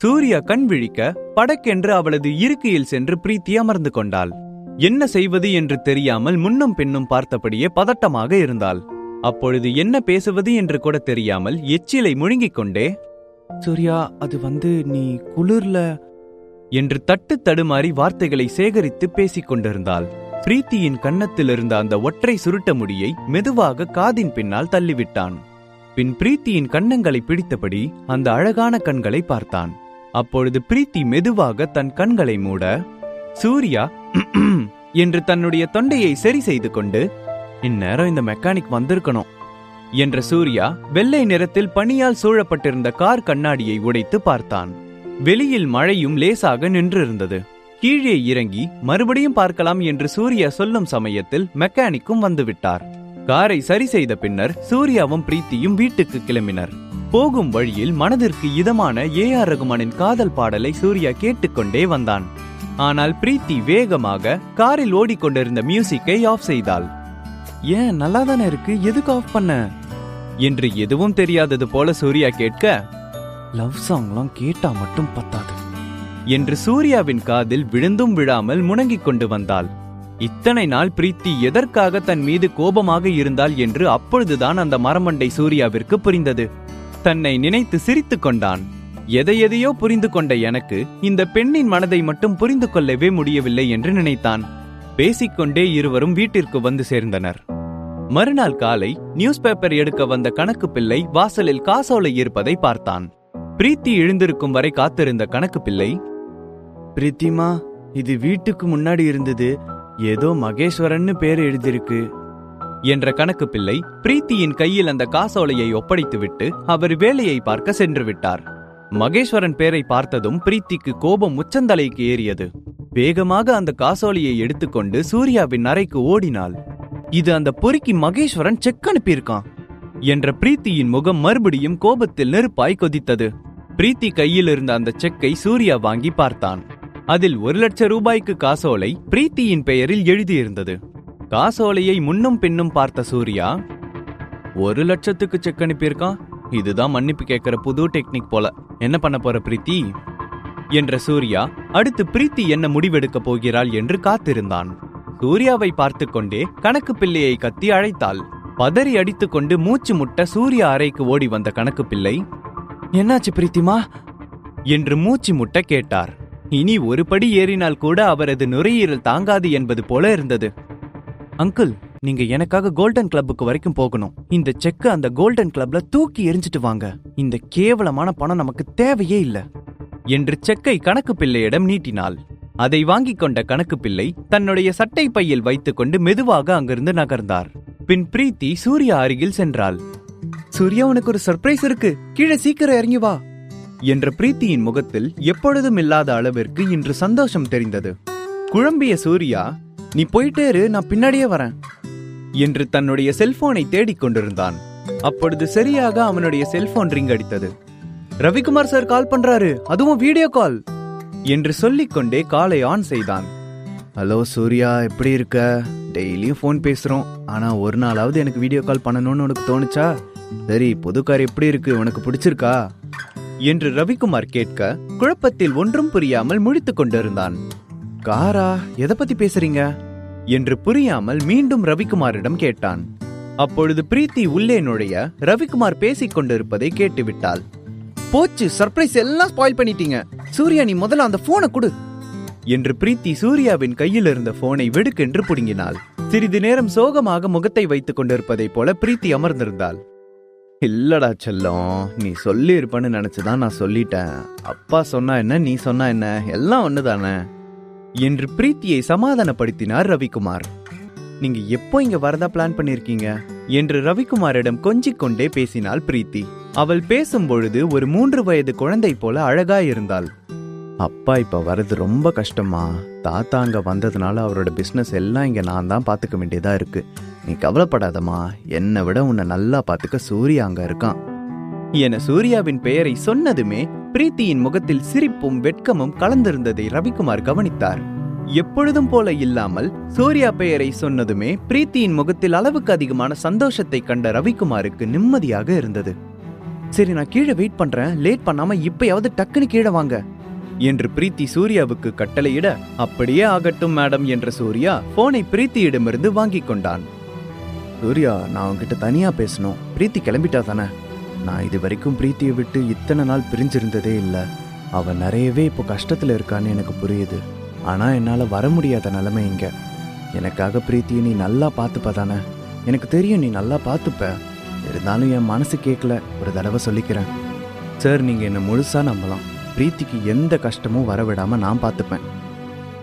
சூர்யா கண் விழிக்க படக்கென்று அவளது இருக்கையில் சென்று பிரீத்தி அமர்ந்து கொண்டாள். என்ன செய்வது என்று தெரியாமல் முன்னும் பின்னும் பார்த்தபடியே பதட்டமாக இருந்தாள். அப்பொழுது என்ன பேசுவது என்று கூட தெரியாமல் எச்சிலை முழுங்கிக் கொண்டே சூர்யா அது வந்து நீ குளிர்ல என்று தட்டு தடுமாறி வார்த்தைகளை சேகரித்து பேசிக் கொண்டிருந்தாள். பிரீத்தியின் கன்னத்தில் இருந்த அந்த ஒற்றை சுருட்ட முடியை மெதுவாக காதின் பின்னால் தள்ளிவிட்டான். பின் பிரீத்தியின் கன்னங்களை பிடித்தபடி அந்த அழகான கண்களை பார்த்தான். அப்பொழுது பிரீத்தி மெதுவாக தன் கண்களை மூட சூர்யா என்று தன்னுடைய தொண்டையை சரி செய்து கொண்டு இந்நேரம் இந்த மெக்கானிக் வந்திருக்கணும் என்ற சூர்யா வெள்ளை நிறத்தில் பனியால் சூழப்பட்டிருந்த கார் கண்ணாடியை உடைத்து பார்த்தான். வெளியில் மழையும் லேசாக நின்றிருந்தது. கீழே இறங்கி மறுபடியும் பார்க்கலாம் என்று சூர்யா சொல்லும் சமயத்தில் மெக்கானிக்கும் வந்துவிட்டார். காரை சரி செய்த பின்னர் சூர்யாவும் பிரீத்தியும் வீட்டுக்கு கிளம்பினர். போகும் வழியில் மனதிற்கு இதமான ஏ ஆர் ரகுமானின் காதல் பாடலை சூர்யா கேட்டுக்கொண்டே வந்தான். ஆனால் பிரீத்தி வேகமாக காரில் ஓடிக்கொண்டிருந்த மியூசிக்கை ஆஃப் செய்தாள். ஏன் நல்லா தானே இருக்கு? எதுக்கு ஆஃப் பண்ண? என்று எதுவும் தெரியாதது போல சூர்யா கேட்க லவ் சாங்லாம் கேட்டா மட்டும் பத்தாது. என்று சூர்யாவின் காதில் விழுந்தும் விழாமல் முணங்கிக் கொண்டு வந்தாள். இத்தனை நாள் பிரீத்தி எதற்காக தன் மீது கோபமாக இருந்தாள் என்று அப்பொழுதுதான் அந்த மரமண்டை சூர்யாவிற்கு புரிந்தது. தன்னை நினைத்து சிரித்துக் கொண்டான். எதையெதையோ புரிந்து கொண்ட எனக்கு இந்த பெண்ணின் மனதை மட்டும் புரிந்து கொள்ளவே முடியவில்லை என்று நினைத்தான். பேசிக்கொண்டே இருவரும் வீட்டிற்கு வந்து சேர்ந்தனர். மறுநாள் காலை நியூஸ் பேப்பர் எடுக்க வந்த கணக்கு பிள்ளை வாசலில் காசோலை இருப்பதை பார்த்தான். பிரீத்தி எழுந்திருக்கும் வரை காத்திருந்த கணக்கு பிள்ளை பிரீத்திமா இது வீட்டுக்கு முன்னாடி இருந்தது. ஏதோ மகேஸ்வரன்னு பேர் எழுதியிருக்கு. என்ற கணக்கு பிள்ளை பிரீத்தியின் கையில் அந்த காசோலையை ஒப்படைத்துவிட்டு அவர் வேலையை பார்க்க சென்று விட்டார். மகேஸ்வரன் பேரை பார்த்ததும் பிரீத்திக்கு கோபம் உச்சந்தலைக்கு ஏறியது. வேகமாக அந்த காசோலையை எடுத்துக்கொண்டு சூர்யாவின் அறைக்கு ஓடினாள். இது அந்த பொறுக்கி மகேஸ்வரன் செக் அனுப்பியிருக்கான் என்ற பிரீத்தியின் முகம் மறுபடியும் கோபத்தில் நெருப்பாய் கொதித்தது. பிரீத்தி கையில் இருந்த அந்த செக்கை சூர்யா வாங்கி பார்த்தான். அதில் ஒரு லட்சம் ரூபாய்க்கு காசோலை பிரீத்தியின் பெயரில் எழுதியிருந்தது. காசோலையை முன்னும் பின்னும் பார்த்த சூர்யா ஒரு லட்சத்துக்கு செக் அனுப்பியிருக்கான் இதுதான் மன்னிப்பு கேட்கிற புது டெக்னிக் போல. என்ன பண்ண போற பிரீத்தி? என்ற சூர்யா அடுத்து பிரீத்தி என்ன முடிவெடுக்க போகிறாள் என்று காத்திருந்தான். சூர்யாவை பார்த்து கொண்டே கணக்கு பிள்ளையை கத்தி அழைத்தாள். பதறி அடித்துக்கொண்டு மூச்சு முட்ட சூர்யா அறைக்கு ஓடி வந்த கணக்கு பிள்ளை என்னாச்சு பிரீத்திமா? என்று மூச்சு முட்ட கேட்டார். இனி ஒரு படி ஏறினால் கூட அவரது நுரையீரல் தாங்காது என்பது போல இருந்தது. அங்கிள் நீங்க எனக்காக கோல்டன் கிளப்புக்கு வரைக்கும் போகணும். இந்த செக்க அந்த கோல்டன் கிளப்ல தூக்கி எரிஞ்சிட்டு வாங்க. இந்த கேவலமான பணம் நமக்கு தேவையே இல்ல. என்று செக்கை கணக்கு பிள்ளையிடம் நீட்டினாள். அதை வாங்கிக் கொண்ட கணக்கு பிள்ளை தன்னுடைய சட்டை பையில் வைத்துக்கொண்டு மெதுவாக அங்கிருந்து நகர்ந்தார். பின் பிரீத்தி சூர்யா அருகில் சென்றாள். சூர்யா உனக்கு ஒரு சர்ப்ரைஸ் இருக்கு. கீழே சீக்கிரம் இறங்கி வா. என்ற பிரீத்தியின் முகத்தில் எப்பொழுதும் இல்லாத அளவிற்கு இன்று சந்தோஷம் தெரிந்தது. குழம்பிய சூர்யா நீ போயிட்டே இரு நான் பின்னாடியே வரேன் என்று தன்னுடைய செல்போனை தேடிக் கொண்டிருந்தான். அப்பொழுது சரியாக அவனுடைய செல்போன் ரிங் அடித்தது. ரவிக்குமார் சார் கால் பண்றாரு அதுவும் வீடியோ கால் என்று சொல்லிக்கொண்டே காலை ஆன் செய்தான். ஹலோ சூர்யா எப்படி இருக்க? டெய்லியும் ஃபோன் பேசுறோம். ஆனா ஒரு நாளாவது எனக்கு வீடியோ கால் பண்ணணும்னு உனக்கு தோணுச்சா? சரி புதுக்கார் கார் எப்படி இருக்கு? உனக்கு பிடிச்சிருக்கா? என்று ரவிக்குமார் கேட்க குழப்பத்தில் ஒன்றும் புரியாமல் முழித்துக் கொண்டிருந்தான். காரா எதை பத்தி பேசுறீங்க? என்று புரியாமல் மீண்டும் ரவிக்குமாரிடம் கேட்டான். அப்பொழுது பிரீத்தி உள்ளே நுழைய ரவிக்குமார் பேசிக் கொண்டிருப்பதை கேட்டுவிட்டாள். போச்சு சர்ப்ரைஸ் எல்லாம் ஸ்பாயில் பண்ணிட்டீங்க. சூர்யா நீ முதல்ல அந்த போனை கொடு. என்று பிரீத்தி சூர்யாவின் கையில் இருந்த போனை வெடுக்கென்று புடுங்கினாள். சிறிது நேரம் சோகமாக முகத்தை வைத்துக் கொண்டிருப்பதைப் போல பிரீத்தி அமர்ந்திருந்தாள். இல்லடா செல்லம் நீ சொல்லி இருப்பன்னு நினைச்சுதான் நான் சொல்லிட்டேன். அப்பா சொன்னா என்ன நீ சொன்னா என்ன? எல்லாம் ஒண்ணுதானே? என்று பிரீத்தியை சமாதானப்படுத்தினார் ரவிக்குமார். நீங்க எப்போ இங்க வரதா பிளான் பண்ணிருக்கீங்க? என்று ரவிக்குமாரிடம் கொஞ்சிக் கொண்டே பேசினாள் பிரீத்தி. அவள் பேசும் பொழுது ஒரு மூன்று வயது குழந்தை போல அழகாயிருந்தாள் அப்பா இப்ப வர்றது ரொம்ப கஷ்டமா? தாத்தா அங்க வந்ததுனால அவரோட பிசினஸ் எல்லாம் இங்க நான் தான் பாத்துக்க வேண்டியதா இருக்கு. நீ கவலைப்படாதம்மா. என்னை விட உன்னை நல்லா பாத்துக்க சூர்யா அங்க இருக்கான். என சூர்யாவின் பெயரை சொன்னதுமே பிரீத்தியின் முகத்தில் சிரிப்பும் வெட்கமும் கலந்திருந்ததை ரவிக்குமார் கவனித்தார். எப்பொழுதும் போல இல்லாமல் சூர்யா பெயரை சொன்னதுமே பிரீத்தியின் முகத்தில் அளவுக்கு அதிகமான சந்தோஷத்தை கண்ட ரவிக்குமாருக்கு நிம்மதியாக இருந்தது. சரி நான் கீழே வெயிட் பண்றேன். லேட் பண்ணாம இப்பயாவது டக்குன்னு கீழே வாங்க என்று பிரீத்தி சூர்யாவுக்கு கட்டளையிட அப்படியே ஆகட்டும் மேடம் என்ற சூர்யா போனை பிரீத்தியிடமிருந்து வாங்கிக் கொண்டான். சூர்யா நான் உங்ககிட்ட தனியா பேசணும். பிரீத்தி கிளம்பிட்டா தானே? நான் இது வரைக்கும் பிரீத்தியை விட்டு இத்தனை நாள் பிரிஞ்சிருந்ததே இல்லை. அவன் நிறையவே இப்போ கஷ்டத்தில் இருக்கான்னு எனக்கு புரியுது. ஆனால் என்னால் வர முடியாத நிலைமை இங்கே. எனக்காக பிரீத்தியை நீ நல்லா பார்த்துப்ப தானே? எனக்கு தெரியும் நீ நல்லா பார்த்துப்ப. இருந்தாலும் என் மனசு கேட்கல ஒரு தடவை சொல்லிக்கிறேன். சார் நீங்கள் என்னை முழுசாக நம்பலாம். பிரீத்திக்கு எந்த கஷ்டமும் வரவிடாமல் நான் பார்த்துப்பேன்.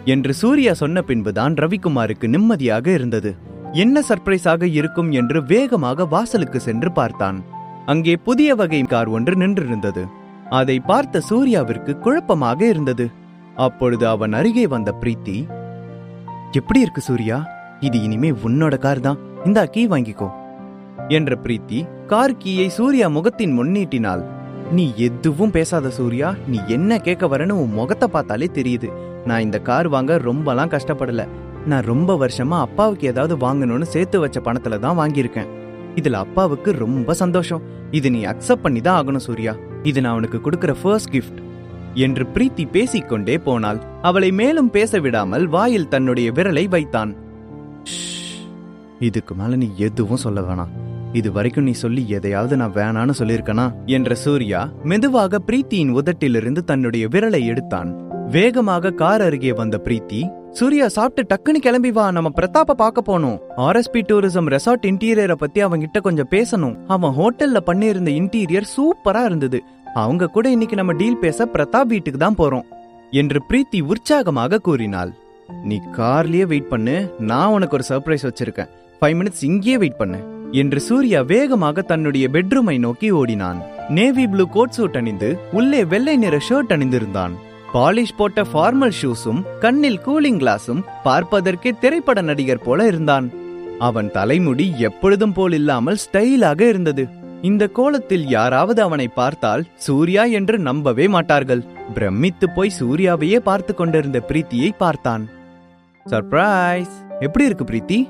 என்று சூர்யா சொன்ன பின்புதான் ரவிக்குமாருக்கு நிம்மதியாக இருந்தது. என்ன சர்ப்ரைஸாக இருக்கும் என்று வேகமாக வாசலுக்கு சென்று பார்த்தான். அங்கே புதிய வகை கார் ஒன்று நின்றிருந்தது. அதை பார்த்த சூர்யாவிற்கு குழப்பமாக இருந்தது. அப்பொழுது அவன் அருகே வந்த பிரீத்தி எப்படி இருக்கு சூர்யா? இது இனிமே உன்னோட கார் தான். இந்தா கீ வாங்கிக்கோ. என்ற பிரீத்தி கார் கீயை சூர்யா முகத்தின் முன்னீட்டினாள் நீ எதுவும் பேசாத சூர்யா. நீ என்ன கேட்க வரன்னு உன் முகத்தை பார்த்தாலே தெரியுது. நான் இந்த கார் வாங்க ரொம்பலாம் கஷ்டப்படல. நான் ரொம்ப வருஷமா அப்பாவுக்கு ஏதாவது வாங்கணும்னு சேர்த்து வச்ச பணத்துல தான் வாங்கியிருக்கேன். இதுல அப்பாவுக்கு ரொம்ப சந்தோஷம். இது நீ அக்செப்ட் பண்ணி தான் ஆகணும் சூர்யா. இது நான் அவனுக்கு கொடுக்கிற ஃபர்ஸ்ட் கிஃப்ட் என்று பிரீத்தி பேசிக்கொண்டே போனாள். அவளை மேலும் பேச விடாமல் வாயில் தன்னுடைய விரலை வைத்தான். இதுக்கு மேல நீ எதுவும் சொல்ல வேணாம். இது வரைக்கும் நீ சொல்லி எதையாவது நான் வேணான்னு சொல்லியிருக்கனா? என்ற சூர்யா மெதுவாக பிரீத்தியின் உதட்டிலிருந்து தன்னுடைய விரலை எடுத்தான். வேகமாக கார் அருகே வந்த பிரீத்தி சூர்யா சாப்பிட்டு டக்குன்னு கிளம்பி வா. நம்ம பிரதாப்ப பார்க்க போனோம் ஆர்எஸ்பி டூரிசம் ரெசார்ட் இன்டீரியரை பத்தி அவங்கிட்ட கொஞ்சம் பேசணும். அவன் ஹோட்டல்ல பண்ணியிருந்த இன்டீரியர் சூப்பரா இருந்தது. அவங்க கூட இன்னைக்கு நம்ம டீல் பேச பிரதாப் வீட்டுக்கு தான் போறோம் என்று பிரீத்தி உற்சாகமாக கூறினாள். நீ கார்லயே வெயிட் பண்ணு. நான் உனக்கு ஒரு சர்ப்ரைஸ் வச்சிருக்கேன். ஃபைவ் மினிட்ஸ் இங்கேயே வெயிட் பண்ணு என்று சூர்யா வேகமாக தன்னுடைய பெட்ரூமை நோக்கி ஓடினான். நேவி ப்ளூ கோட் சூட் அணிந்து உள்ளே வெள்ளை நிற ஷர்ட் அணிந்திருந்தான். பாலிஷ் போட்ட ஃபார்மல் ஷூஸும் கண்ணில் கூலிங் கிளாஸும் பார்ப்பதற்கே திரைப்பட நடிகர் போல இருந்தான். அவன் தலைமுடி எப்பொழுதும் போல் இல்லாமல் ஸ்டைலாக இருந்தது. இந்த கோலத்தில் யாராவது அவனை பார்த்தால் சூர்யா என்று நம்பவே மாட்டார்கள். பிரமித்து போய் சூர்யாவையே பார்த்து கொண்டிருந்த பிரீத்தியை பார்த்தான். சர்ப்ரைஸ் எப்படி இருக்கு பிரீத்தி?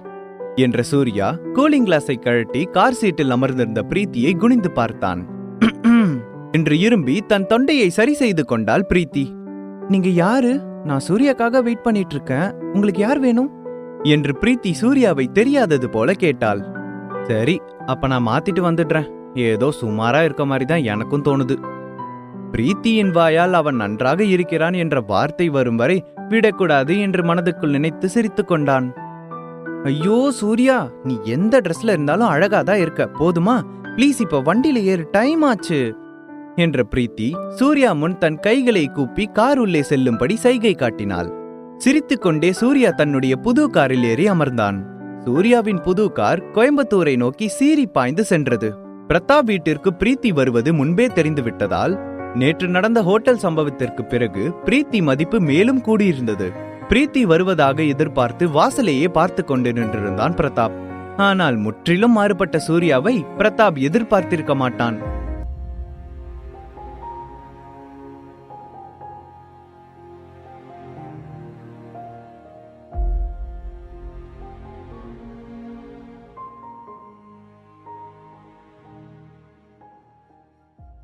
என்ற சூர்யா கூலிங் கிளாஸை கழட்டி கார் சீட்டில் அமர்ந்திருந்த பிரீத்தியை குனிந்து பார்த்தான். என்று இரும்பி தன் தொண்டையை சரி செய்து கொண்டாள் பிரீத்தி. நீங்க யாரு? நான் சூர்யாக்காக வெயிட் பண்ணிட்டு இருக்கேன் உங்களுக்கு யார் வேணும்? என்று பிரீத்தி சூர்யாவை தெரியாதது போல கேட்டாள். சரி அப்ப நான் மாத்திட்டு வந்துடுறேன். ஏதோ சுமாரா இருக்க மாதிரி தான் எனக்கும் தோணுது. பிரீத்தியின் வாயால் அவன் நன்றாக இருக்கிறான் என்ற வார்த்தை வரும் வரை விடக்கூடாது என்று மனதுக்குள் நினைத்து சிரித்து கொண்டான். ஐயோ சூர்யா நீ எந்த ட்ரெஸ்ல இருந்தாலும் அழகாதான் இருக்க. போதுமா? ப்ளீஸ் இப்ப வண்டியில ஏறு. டைம் ஆச்சு. என்ற பிரீத்தி சூர்யா முன் தன் கைகளை கூப்பி கார் உள்ளே செல்லும்படி சைகை காட்டினாள். சிரித்துக்கொண்டே சூர்யா தன்னுடைய புது காரில் ஏறி அமர்ந்தான். சூர்யாவின் புது கார் கோயம்புத்தூரை நோக்கி சீறி பாய்ந்து சென்றது. பிரதாப் வீட்டிற்கு பிரீத்தி வருவது முன்பே தெரிந்து விட்டதால் நேற்று நடந்த ஹோட்டல் சம்பவத்திற்கு பிறகு பிரீத்தி மதிப்பு மேலும் கூடியிருந்தது. பிரீத்தி வருவதாக எதிர்பார்த்து வாசலையே பார்த்து கொண்டு நின்றிருந்தான் பிரதாப். ஆனால் முற்றிலும் மாறுபட்ட சூர்யாவை பிரதாப் எதிர்பார்த்திருக்க மாட்டான்.